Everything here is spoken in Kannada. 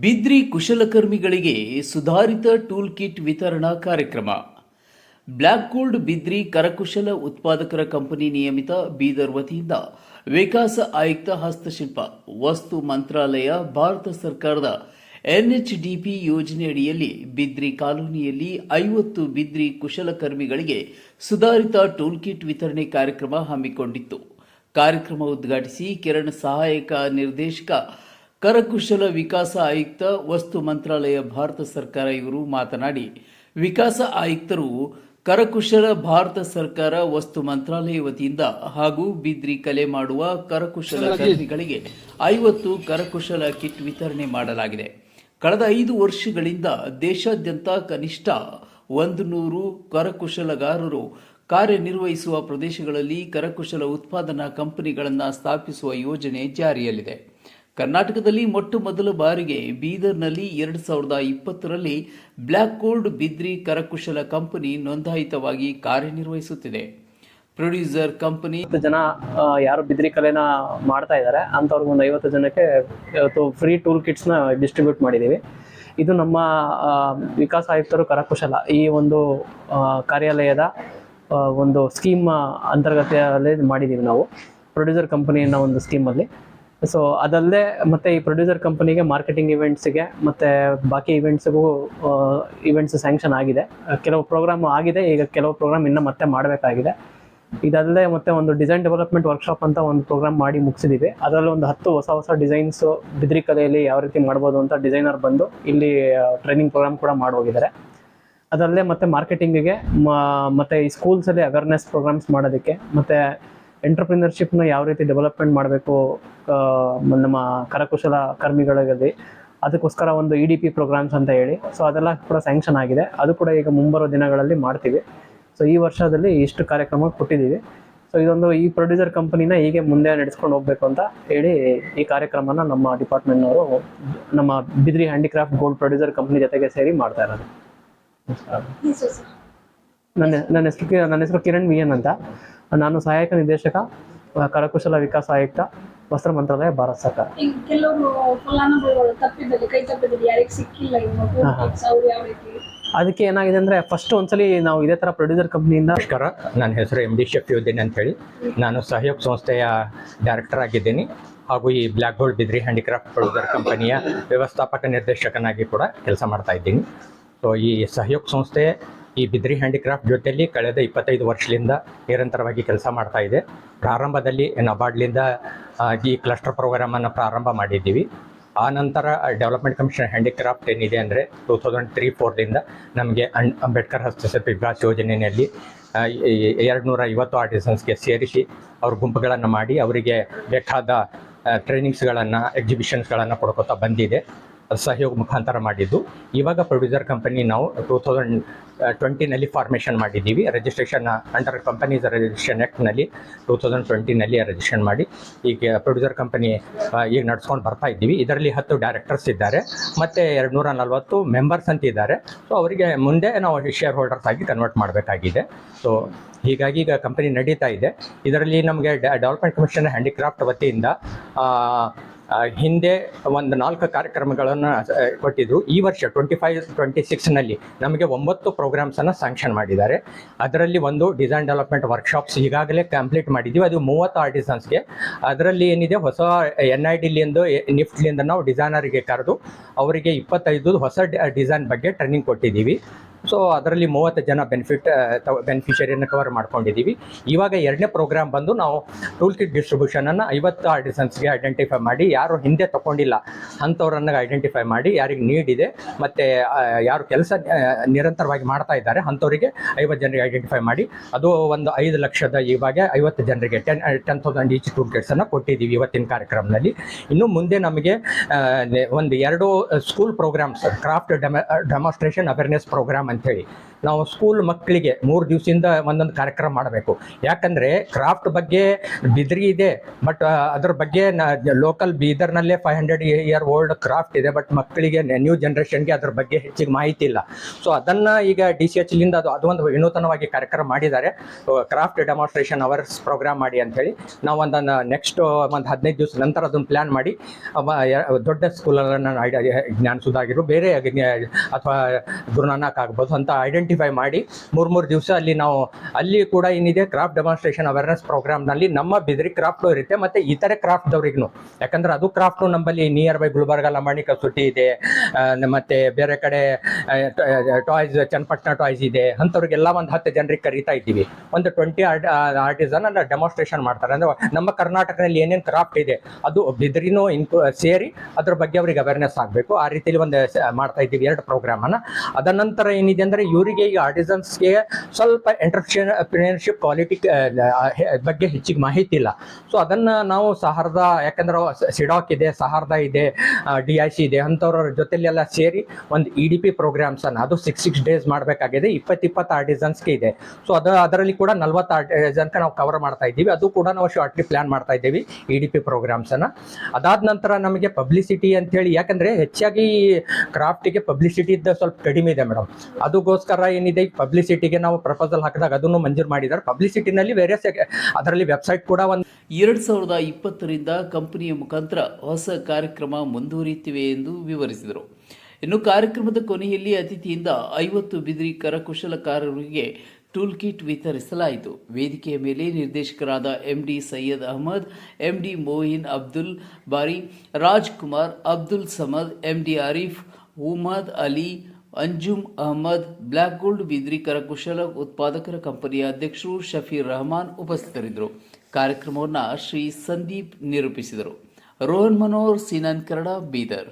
ಬಿದ್ರಿ ಕುಶಲಕರ್ಮಿಗಳಿಗೆ ಸುಧಾರಿತ ಟೂಲ್ ಕಿಟ್ ವಿತರಣಾ ಕಾರ್ಯಕ್ರಮ. ಬ್ಲ್ಯಾಕ್ ಗೋಲ್ಡ್ ಬಿದ್ರಿ ಕರಕುಶಲ ಉತ್ಪಾದಕರ ಕಂಪನಿ ನಿಯಮಿತ ಬೀದರ್ ವತಿಯಿಂದ ವಿಕಾಸ ಆಯುಕ್ತ ಹಸ್ತಶಿಲ್ಪ, ವಸ್ತು ಮಂತ್ರಾಲಯ, ಭಾರತ ಸರ್ಕಾರದ ಎನ್ಎಚ್ಡಿಪಿ ಯೋಜನೆಯಡಿಯಲ್ಲಿ ಬಿದ್ರಿ ಕಾಲೋನಿಯಲ್ಲಿ ಐವತ್ತು ಬಿದ್ರಿ ಕುಶಲಕರ್ಮಿಗಳಿಗೆ ಸುಧಾರಿತ ಟೂಲ್ ಕಿಟ್ ವಿತರಣೆ ಕಾರ್ಯಕ್ರಮ ಹಮ್ಮಿಕೊಂಡಿತ್ತು. ಕಾರ್ಯಕ್ರಮ ಉದ್ಘಾಟಿಸಿ ಕಿರಣ್ ಸಹಾಯಕ ನಿರ್ದೇಶಕ ಕರಕುಶಲ ವಿಕಾಸ ಆಯುಕ್ತ ವಸ್ತು ಮಂತ್ರಾಲಯ ಭಾರತ ಸರ್ಕಾರ ಇವರು ಮಾತನಾಡಿ ವಿಕಾಸ ಆಯುಕ್ತರು ಕರಕುಶಲ ಭಾರತ ಸರ್ಕಾರ ವಸ್ತು ಮಂತ್ರಾಲಯ ವತಿಯಿಂದ ಹಾಗೂ ಬಿದ್ರಿ ಕಲೆ ಮಾಡುವ ಕರಕುಶಲ ಕರ್ಮಿಗಳಿಗೆ ಐವತ್ತು ಕರಕುಶಲ ಕಿಟ್ ವಿತರಣೆ ಮಾಡಲಾಗಿದೆ. ಕಳೆದ ಐದು ವರ್ಷಗಳಿಂದ ದೇಶಾದ್ಯಂತ ಕನಿಷ್ಠ ಒಂದು ನೂರು ಕರಕುಶಲಗಾರರು ಕಾರ್ಯನಿರ್ವಹಿಸುವ ಪ್ರದೇಶಗಳಲ್ಲಿ ಕರಕುಶಲ ಉತ್ಪಾದನಾ ಕಂಪನಿಗಳನ್ನು ಸ್ಥಾಪಿಸುವ ಯೋಜನೆ ಜಾರಿಯಲ್ಲಿದೆ. ಕರ್ನಾಟಕದಲ್ಲಿ ಮೊಟ್ಟ ಮೊದಲ ಬಾರಿಗೆ ಬೀದರ್ನಲ್ಲಿ ಎರಡು ಸಾವಿರದ ಇಪ್ಪತ್ತರಲ್ಲಿ ಬ್ಲ್ಯಾಕ್ ಗೋಲ್ಡ್ ಬಿದ್ರಿ ಕರಕುಶಲ ಕಂಪನಿ ನೋಂದಾಯಿತವಾಗಿ ಕಾರ್ಯನಿರ್ವಹಿಸುತ್ತಿದೆ. ಪ್ರೊಡ್ಯೂಸರ್ ಕಂಪನಿ ಹತ್ತು ಜನ ಯಾರು ಬಿದ್ರಿ ಕಲೆನ ಮಾಡ್ತಾ ಇದ್ದಾರೆ. ಅಂಥವ್ರಿಗೆ ಒಂದು ಐವತ್ತು ಜನಕ್ಕೆ ಫ್ರೀ ಟೂಲ್ ಕಿಟ್ಸ್ನ ಡಿಸ್ಟ್ರಿಬ್ಯೂಟ್ ಮಾಡಿದ್ದೀವಿ. ಇದು ನಮ್ಮ ವಿಕಾಸ ಆಯುಕ್ತರು ಕರಕುಶಲ. ಈ ಒಂದು ಕಾರ್ಯಾಲಯದ ಒಂದು ಸ್ಕೀಮ್ ಅಂತರ್ಗತದಲ್ಲಿ ಮಾಡಿದ್ದೀವಿ ನಾವು. ಪ್ರೊಡ್ಯೂಸರ್ ಕಂಪನಿ ಅನ್ನೋ ಒಂದು ಸ್ಕೀಮಲ್ಲಿ. ಸೊ ಅದಲ್ಲದೆ ಮತ್ತೆ ಈ ಪ್ರೊಡ್ಯೂಸರ್ ಕಂಪನಿಗೆ ಮಾರ್ಕೆಟಿಂಗ್ ಇವೆಂಟ್ಸ್ಗೆ ಮತ್ತೆ ಬಾಕಿ ಇವೆಂಟ್ಸ್ಗೂ ಇವೆಂಟ್ಸ್ ಸ್ಯಾಂಕ್ಷನ್ ಆಗಿದೆ. ಕೆಲವು ಪ್ರೋಗ್ರಾಮ್ ಆಗಿದೆ, ಈಗ ಕೆಲವು ಪ್ರೋಗ್ರಾಮ್ ಇನ್ನೂ ಮತ್ತೆ ಮಾಡಬೇಕಾಗಿದೆ. ಇದಲ್ಲದೆ ಮತ್ತೆ ಒಂದು ಡಿಸೈನ್ ಡೆವಲಪ್ಮೆಂಟ್ ವರ್ಕ್ಶಾಪ್ ಅಂತ ಒಂದು ಪ್ರೋಗ್ರಾಮ್ ಮಾಡಿ ಮುಗಿಸಿದೀವಿ. ಅದರಲ್ಲಿ ಒಂದು ಹತ್ತು ಹೊಸ ಹೊಸ ಡಿಸೈನ್ಸ್ ಬಿದ್ರಿ ಕಲೆಯಲ್ಲಿ ಯಾವ ರೀತಿ ಮಾಡ್ಬೋದು ಅಂತ ಡಿಸೈನರ್ ಬಂದು ಇಲ್ಲಿ ಟ್ರೈನಿಂಗ್ ಪ್ರೋಗ್ರಾಮ್ ಕೂಡ ಮಾಡಿ ಹೋಗಿದ್ದಾರೆ ಅದಲ್ಲದೆ ಮತ್ತೆ ಮಾರ್ಕೆಟಿಂಗಿಗೆ ಮತ್ತೆ ಈ ಸ್ಕೂಲ್ಸಲ್ಲಿ ಅವೇರ್ನೆಸ್ ಪ್ರೋಗ್ರಾಮ್ಸ್ ಮಾಡೋದಕ್ಕೆ, ಮತ್ತೆ ಎಂಟರ್ಪ್ರಿನರ್ಶಿಪ್ನ ಯಾವ ರೀತಿ ಡೆವಲಪ್ಮೆಂಟ್ ಮಾಡಬೇಕು ನಮ್ಮ ಕರಕುಶಲ ಕರ್ಮಿಗಳಲ್ಲಿ ಅದಕ್ಕೋಸ್ಕರ ಒಂದು ಇ ಡಿ ಪಿ ಪ್ರೋಗ್ರಾಮ್ಸ್ ಅಂತ ಹೇಳಿ. ಸೊ ಅದೆಲ್ಲ ಕೂಡ ಸ್ಯಾಂಕ್ಷನ್ ಆಗಿದೆ. ಅದು ಕೂಡ ಈಗ ಮುಂಬರೋ ದಿನಗಳಲ್ಲಿ ಮಾಡ್ತೀವಿ. ಸೊ ಈ ವರ್ಷದಲ್ಲಿ ಇಷ್ಟು ಕಾರ್ಯಕ್ರಮ ಕೊಟ್ಟಿದ್ದೀವಿ. ಸೊ ಇದೊಂದು ಈ ಪ್ರೊಡ್ಯೂಸರ್ ಕಂಪನಿನ ಹೀಗೆ ಮುಂದೆ ನಡೆಸ್ಕೊಂಡು ಹೋಗ್ಬೇಕು ಅಂತ ಹೇಳಿ ಈ ಕಾರ್ಯಕ್ರಮನ ನಮ್ಮ ಡಿಪಾರ್ಟ್ಮೆಂಟ್ನವರು ನಮ್ಮ Bidri handicraft gold producer company ಜೊತೆಗೆ ಸೇರಿ ಮಾಡ್ತಾ ಇರೋದು. ನನ್ನ ನನ್ನ ಹೆಸರು ನನ್ನ ಹೆಸರು ಕಿರಣ್ ವಿಯನ್ ಅಂತ. ನಾನು ಸಹಾಯಕ ನಿರ್ದೇಶಕ ಕರಕುಶಲ ವಿಕಾಸ ಆಯುಕ್ತ ವಸ್ತ್ರ ಮಂತ್ರಾಲಯ ಭಾರತ ಸರ್ಕಾರ. ಅದಕ್ಕೆ ಏನಾಗಿದೆ ಅಂದ್ರೆ ಫಸ್ಟ್ ಒಂದ್ಸಲಿ ನಾವು ಇದೇ ತರ ಪ್ರೊಡ್ಯೂಸರ್ ಕಂಪ್ನಿಯಿಂದ ನಮಸ್ಕಾರ. ನನ್ನ ಹೆಸರು ಎಂ ಡಿ ಶಫಿಯುದ್ದೀನ್ ಅಂತ ಹೇಳಿ ನಾನು ಸಹಯೋಗ ಸಂಸ್ಥೆಯ ಡೈರೆಕ್ಟರ್ ಆಗಿದ್ದೀನಿ. ಹಾಗೂ ಈ black board Bidri handicraft producer ಕಂಪನಿಯ ವ್ಯವಸ್ಥಾಪಕ ನಿರ್ದೇಶಕನಾಗಿ ಕೂಡ ಕೆಲಸ ಮಾಡ್ತಾ ಇದ್ದೀನಿ. ಸೊ ಈ ಸಹಯೋಗ ಸಂಸ್ಥೆ ಈ ಬಿದ್ರಿ ಹ್ಯಾಂಡಿಕ್ರಾಫ್ಟ್ ಜೊತೆಯಲ್ಲಿ ಕಳೆದ ಇಪ್ಪತ್ತೈದು ವರ್ಷದಿಂದ ನಿರಂತರವಾಗಿ ಕೆಲಸ ಮಾಡ್ತಾ ಇದೆ. ಪ್ರಾರಂಭದಲ್ಲಿ ನಬಾರ್ಡ್ಲಿಂದ ಈ ಕ್ಲಸ್ಟರ್ ಪ್ರೋಗ್ರಾಮನ್ನು ಪ್ರಾರಂಭ ಮಾಡಿದ್ದೀವಿ. ಆ ನಂತರ ಡೆವಲಪ್ಮೆಂಟ್ ಕಮಿಷನ್ ಹ್ಯಾಂಡಿಕ್ರಾಫ್ಟ್ ಏನಿದೆ ಅಂದರೆ ಟೂ ತೌಸಂಡ್ ತ್ರೀ ಫೋರ್ದಿಂದ ನಮಗೆ ಅಂ ಅಂಬೇಡ್ಕರ್ ಹಸ್ತಶಿಲ್ಪ ವಿಕಾಸ್ ಯೋಜನೆಯಲ್ಲಿ ಎರಡು ನೂರ ಐವತ್ತು ಆರ್ಟಿಸನ್ಸ್ಗೆ ಸೇರಿಸಿ ಅವ್ರ ಗುಂಪುಗಳನ್ನು ಮಾಡಿ ಅವರಿಗೆ ಬೇಕಾದ ಟ್ರೈನಿಂಗ್ಸ್ಗಳನ್ನು ಎಕ್ಸಿಬಿಷನ್ಸ್ಗಳನ್ನು ಕೊಡ್ಕೋತಾ ಬಂದಿದೆ. ಸಹಯೋಗ ಮುಖಾಂತರ ಮಾಡಿದ್ದು ಇವಾಗ ಪ್ರೊಡ್ಯೂಸರ್ ಕಂಪನಿ ನಾವು ಟೂ ತೌಸಂಡ್ ಟ್ವೆಂಟಿನಲ್ಲಿ ಫಾರ್ಮೇಷನ್ ಮಾಡಿದ್ದೀವಿ. ರಿಜಿಸ್ಟ್ರೇಷನ್ ಅಂಡರ್ ಕಂಪನೀಸ್ ರಿಜಿಸ್ಟ್ರೇಷನ್ ಆ್ಯಕ್ಟ್ನಲ್ಲಿ ಟೂ ತೌಸಂಡ್ ಟ್ವೆಂಟಿನಲ್ಲಿ ರಿಜಿಸ್ಟ್ರೇಷನ್ ಮಾಡಿ. ಈಗ ಪ್ರೊಡ್ಯೂಸರ್ ಕಂಪನಿ ಈಗ ನಡ್ಸ್ಕೊಂಡು ಬರ್ತಾ ಇದ್ದೀವಿ. ಇದರಲ್ಲಿ ಹತ್ತು ಡೈರೆಕ್ಟರ್ಸ್ ಇದ್ದಾರೆ. ಮತ್ತು ಎರಡು ನೂರ ನಲ್ವತ್ತು ಮೆಂಬರ್ಸ್ ಅಂತ ಇದ್ದಾರೆ. ಸೊ ಅವರಿಗೆ ಮುಂದೆ ನಾವು ಶೇರ್ ಹೋಲ್ಡರ್ಸ್ ಆಗಿ ಕನ್ವರ್ಟ್ ಮಾಡಬೇಕಾಗಿದೆ. ಸೊ ಹೀಗಾಗಿ ಈಗ ಕಂಪನಿ ನಡೀತಾ ಇದೆ. ಇದರಲ್ಲಿ ನಮಗೆ ಡೆವಲಪ್ಮೆಂಟ್ ಕಮಿಷನ್ ಹ್ಯಾಂಡಿಕ್ರಾಫ್ಟ್ ವತಿಯಿಂದ ಹಿಂದೆ ಒಂದು ನಾಲ್ಕು ಕಾರ್ಯಕ್ರಮಗಳನ್ನು ಕೊಟ್ಟಿದ್ರು ಈ ವರ್ಷ ಟ್ವೆಂಟಿ ಫೈವ್ ಟ್ವೆಂಟಿ ಸಿಕ್ಸ್ನಲ್ಲಿ ನಮಗೆ ಒಂಬತ್ತು ಪ್ರೋಗ್ರಾಮ್ಸನ್ನು ಸ್ಯಾಂಕ್ಷನ್ ಮಾಡಿದ್ದಾರೆ. ಅದರಲ್ಲಿ ಒಂದು ಡಿಸೈನ್ ಡೆವಲಪ್ಮೆಂಟ್ ವರ್ಕ್ಶಾಪ್ಸ್ ಈಗಾಗಲೇ ಕಂಪ್ಲೀಟ್ ಮಾಡಿದ್ದೀವಿ. ಅದು ಮೂವತ್ತು ಆರ್ಟಿಸನ್ಸ್ಗೆ ಅದರಲ್ಲಿ ಏನಿದೆ, ಹೊಸ ಎನ್ ಐ ಡಿಲಿಂದ ನಿಫ್ಟ್ಲಿಂದ ನಾವು ಡಿಸೈನರಿಗೆ ಕರೆದು ಅವರಿಗೆ ಇಪ್ಪತ್ತೈದು ಹೊಸ ಡಿಸೈನ್ ಬಗ್ಗೆ ಟ್ರೈನಿಂಗ್ ಕೊಟ್ಟಿದ್ದೀವಿ. ಸೊ ಅದರಲ್ಲಿ ಮೂವತ್ತು ಜನ ಬೆನಿಫಿಟ್ ಬೆನಿಫಿಷರಿಯನ್ನು ಕವರ್ ಮಾಡ್ಕೊಂಡಿದ್ದೀವಿ. ಇವಾಗ ಎರಡನೇ ಪ್ರೋಗ್ರಾಮ್ ಬಂದು ನಾವು ಟೂಲ್ ಕಿಟ್ ಡಿಸ್ಟ್ರಿಬ್ಯೂಷನನ್ನು ಐವತ್ತು ಆರ್ಟಿಸನ್ಸ್ಗೆ ಐಡೆಂಟಿಫೈ ಮಾಡಿ, ಯಾರು ಹಿಂದೆ ತಗೊಂಡಿಲ್ಲ ಅಂಥವ್ರನ್ನ ಐಡೆಂಟಿಫೈ ಮಾಡಿ ಯಾರಿಗೆ ನೀಡ್ ಇದೆ, ಮತ್ತು ಯಾರು ಕೆಲಸ ನಿರಂತರವಾಗಿ ಮಾಡ್ತಾ ಇದ್ದಾರೆ, ಅಂಥವರಿಗೆ ಐವತ್ತು ಜನರಿಗೆ ಐಡೆಂಟಿಫೈ ಮಾಡಿ. ಅದು ಒಂದು ಐದು ಲಕ್ಷದ ಇವಾಗ ಐವತ್ತು ಜನರಿಗೆ ಟೆನ್ ಟೆನ್ ತೌಸಂಡ್ ಈಚ್ ಅನ್ನು ಕೊಟ್ಟಿದ್ದೀವಿ ಇವತ್ತಿನ ಕಾರ್ಯಕ್ರಮದಲ್ಲಿ. ಇನ್ನು ಮುಂದೆ ನಮಗೆ ಒಂದು ಎರಡು school programs craft dem demonstration awareness program ಅಂಥೇಳಿ. ನಾವು ಸ್ಕೂಲ್ ಮಕ್ಕಳಿಗೆ ಮೂರು ದಿವಸದಿಂದ ಒಂದೊಂದು ಕಾರ್ಯಕ್ರಮ ಮಾಡಬೇಕು. ಯಾಕಂದರೆ ಕ್ರಾಫ್ಟ್ ಬಗ್ಗೆ ಬಿದ್ರಿ ಇದೆ ಬಟ್ ಅದ್ರ ಬಗ್ಗೆ local ಬೀದರ್ನಲ್ಲೇ five hundred year old craft ಇದೆ ಬಟ್ ಮಕ್ಕಳಿಗೆ ನ್ಯೂ ಜನ್ರೇಷನ್ಗೆ ಅದ್ರ ಬಗ್ಗೆ ಹೆಚ್ಚಿಗೆ ಮಾಹಿತಿ ಇಲ್ಲ. ಸೊ ಅದನ್ನು ಈಗ ಡಿ ಸಿ ಎಚ್ಲಿಂದ ಅದು ಅದೊಂದು ವಿನೂತನವಾಗಿ ಕಾರ್ಯಕ್ರಮ ಮಾಡಿದ್ದಾರೆ. ಕ್ರಾಫ್ಟ್ ಡೆಮಾನ್ಸ್ಟ್ರೇಷನ್ ಅವರ್ಸ್ ಪ್ರೋಗ್ರಾಮ್ ಮಾಡಿ ಅಂಥೇಳಿ, ನಾವು ಒಂದನ್ನು ನೆಕ್ಸ್ಟ್ ಒಂದು ಹದಿನೈದು ದಿವಸ ನಂತರ ಅದನ್ನು ಪ್ಲ್ಯಾನ್ ಮಾಡಿ ದೊಡ್ಡ ಸ್ಕೂಲನ್ನು ಜ್ಞಾನಸುಧಾಗಿರು ಬೇರೆ ಅಗ್ನಿ- ಅಥವಾ ಗುರುನಾನಕ್ ಆಗ್ಬೋದು ಅಂತ ಐಡೆಂಟಿಫೈ ಮಾಡಿ ಮೂರು ಮೂರು ದಿವಸ ಅಲ್ಲಿ ನಾವು, ಅಲ್ಲಿ ಕೂಡ ಏನಿದೆ ಕ್ರಾಫ್ಟ್ ಡೆಮಾನ್ಸ್ಟ್ರೇಷನ್ ಅವೇರ್ನೆಸ್ ಪ್ರೋಗ್ರಾಮ್ನಲ್ಲಿ ನಮ್ಮ ಬಿದ್ರಿ ಕ್ರಾಫ್ಟ್ ಇರುತ್ತೆ, ಮತ್ತು ಇತರೆ ಕ್ರಾಫ್ಟ್ದವ್ರಿಗೂ ಯಾಕಂದ್ರೆ ಅದು ಕ್ರಾಫ್ಟ್ ನಮ್ಮಲ್ಲಿ ನಿಯರ್ ಬೈ ಗುಲ್ಬರ್ಗ ಲಂಬಾಣಿ ಕಸೂಟಿ ಇದೆ ಮತ್ತೆ ಬೇರೆ ಕಡೆ ಟಾಯ್ಸ್ ಚನ್ನಪಟ್ಟಣ ಟಾಯ್ಸ್ ಇದೆ, ಅಂಥವ್ರಿಗೆಲ್ಲ ಒಂದು ಹತ್ತು ಜನರಿಗೆ ಕರೀತಾ ಇದ್ದೀವಿ. ಒಂದು ಟ್ವೆಂಟಿ ಆರ್ಟ್ ಆರ್ಟಿಸನ್ ಡೆಮಾನ್ಸ್ಟ್ರೇಷನ್ ಮಾಡ್ತಾರೆ. ಅಂದರೆ ನಮ್ಮ ಕರ್ನಾಟಕದಲ್ಲಿ ಏನೇನು ಕ್ರಾಫ್ಟ್ ಇದೆ, ಅದು ಬಿದ್ರಿನೂ ಇನ್ಕ್ ಸೇರಿ ಅದ್ರ ಬಗ್ಗೆ ಅವ್ರಿಗೆ ಅವೇರ್ನೆಸ್ ಆಗಬೇಕು. ಆ ರೀತಿಯಲ್ಲಿ ಒಂದು ಮಾಡ್ತಾ ಇದ್ದೀವಿ ಎರಡು ಪ್ರೋಗ್ರಾಮನ್ನು ಅದ ನಂತರ ಏನಿದೆ ಅಂದರೆ ಇವರಿಗೆ ಈ ಆರ್ಟಿಸನ್ಸ್ಗೆ ಸ್ವಲ್ಪ ಎಂಟರ್ಪ್ರಿನರ್ಶಿಪ್ ಕ್ವಾಲಿಟಿ ಬಗ್ಗೆ ಹೆಚ್ಚಿಗೆ ಮಾಹಿತಿ ಇಲ್ಲ. ಸೊ ಅದನ್ನು ನಾವು ಸಹಾರದ, ಯಾಕಂದ್ರೆ ಸಿಡಾಕ್ ಇದೆ, ಸಹಾರದ ಇದೆ ಡಿ ಐ ಸಿ ಇದೆ ಅಂಥವ್ರ ಜೊತೆಲೆಲ್ಲ ಸೇರಿ ಒಂದು ಇ ಡಿ ಪಿ ಪ್ರೋಗ್ರಾಮ್ಸನ್ನು ಅದು ಸಿಕ್ಸ್ ಸಿಕ್ಸ್ ಡೇಸ್ ಮಾಡಬೇಕಾಗಿದೆ ಇಪ್ಪತ್ತು ಇಪ್ಪತ್ತು ಆರ್ಟಿಸನ್ಸ್ಗೆ ಇದೆ. ಸೊ ಅದು, ಅದರಲ್ಲಿ ಕೂಡ ನಲ್ವತ್ತು ಆರ್ಟಿಸನ್ಗೆ ನಾವು ಕವರ್ ಮಾಡ್ತಾ ಇದ್ದೀವಿ, ಅದು ಕೂಡ ನಾವು ಶಾರ್ಟ್ಲಿ ಪ್ಲ್ಯಾನ್ ಮಾಡ್ತಾ ಇದ್ದೀವಿ ಇ ಡಿ ಪಿ ಪ್ರೋಗ್ರಾಮ್ಸನ್ನು ಅದಾದ ನಂತರ ನಮಗೆ ಪಬ್ಲಿಸಿಟಿ ಅಂತ ಹೇಳಿ ಯಾಕಂದರೆ ಹೆಚ್ಚಾಗಿ ಕ್ರಾಫ್ಟಿಗೆ ಪಬ್ಲಿಸಿಟಿ ಇದ್ದ ಸ್ವಲ್ಪ ಕಡಿಮೆ ಇದೆ ಮೇಡಮ್. ಅದಕ್ಕೋಸ್ಕರ ಏನಿದೆ ಪಬ್ಲಿಸಿಟಿಗೆ ನಾವು ಪ್ರಪೋಸಲ್ ಹಾಕಿದಾಗ ಅದನ್ನು ಮಂಜೂರು ಮಾಡಿದ್ದಾರೆ. ಪಬ್ಲಿಸಿಟಿನಲ್ಲಿ ವೇರಿಯಸ್ ಅದರಲ್ಲಿ ವೆಬ್ಸೈಟ್ ಕೂಡ ಒಂದು ಎರಡ್ ಸಾವಿರದ ಇಪ್ಪತ್ತರಿಂದ ಕಂಪನಿಯ ಮುಖಾಂತರ ಹೊಸ ಕಾರ್ಯಕ್ರಮ ಮುಂದುವರಿಯುತ್ತಿವೆ ಎಂದು ವಿವರಿಸಿದರು. ಇನ್ನು ಕಾರ್ಯಕ್ರಮದ ಕೊನೆಯಲ್ಲಿ ಅತಿಥಿಯಿಂದ ಐವತ್ತು ಬಿದಿರಿ ಕರಕುಶಲಕಾರರಿಗೆ ಟೂಲ್ ಕಿಟ್ ವಿತರಿಸಲಾಯಿತು. ವೇದಿಕೆಯ ಮೇಲೆ ನಿರ್ದೇಶಕರಾದ MD Syed Ahmed MD Mohin Abdul Bari, Rajkumar, Abdul Samad MD Arif Umad Ali Anjum Ahmed black gold Bidri ಕರಕುಶಲ ಉತ್ಪಾದಕರ ಕಂಪನಿಯ ಅಧ್ಯಕ್ಷರು ಶಫೀರ್ ರಹಮಾನ್ ಉಪಸ್ಥಿತರಿದ್ದರು. ಕಾರ್ಯಕ್ರಮವನ್ನು ಶ್ರೀ ಸಂದೀಪ್ ನಿರೂಪಿಸಿದರು. ರೋಹನ್ ಮನೋಹರ್, ಸಿನನ್ ಕರಡ ಬೀದರ್.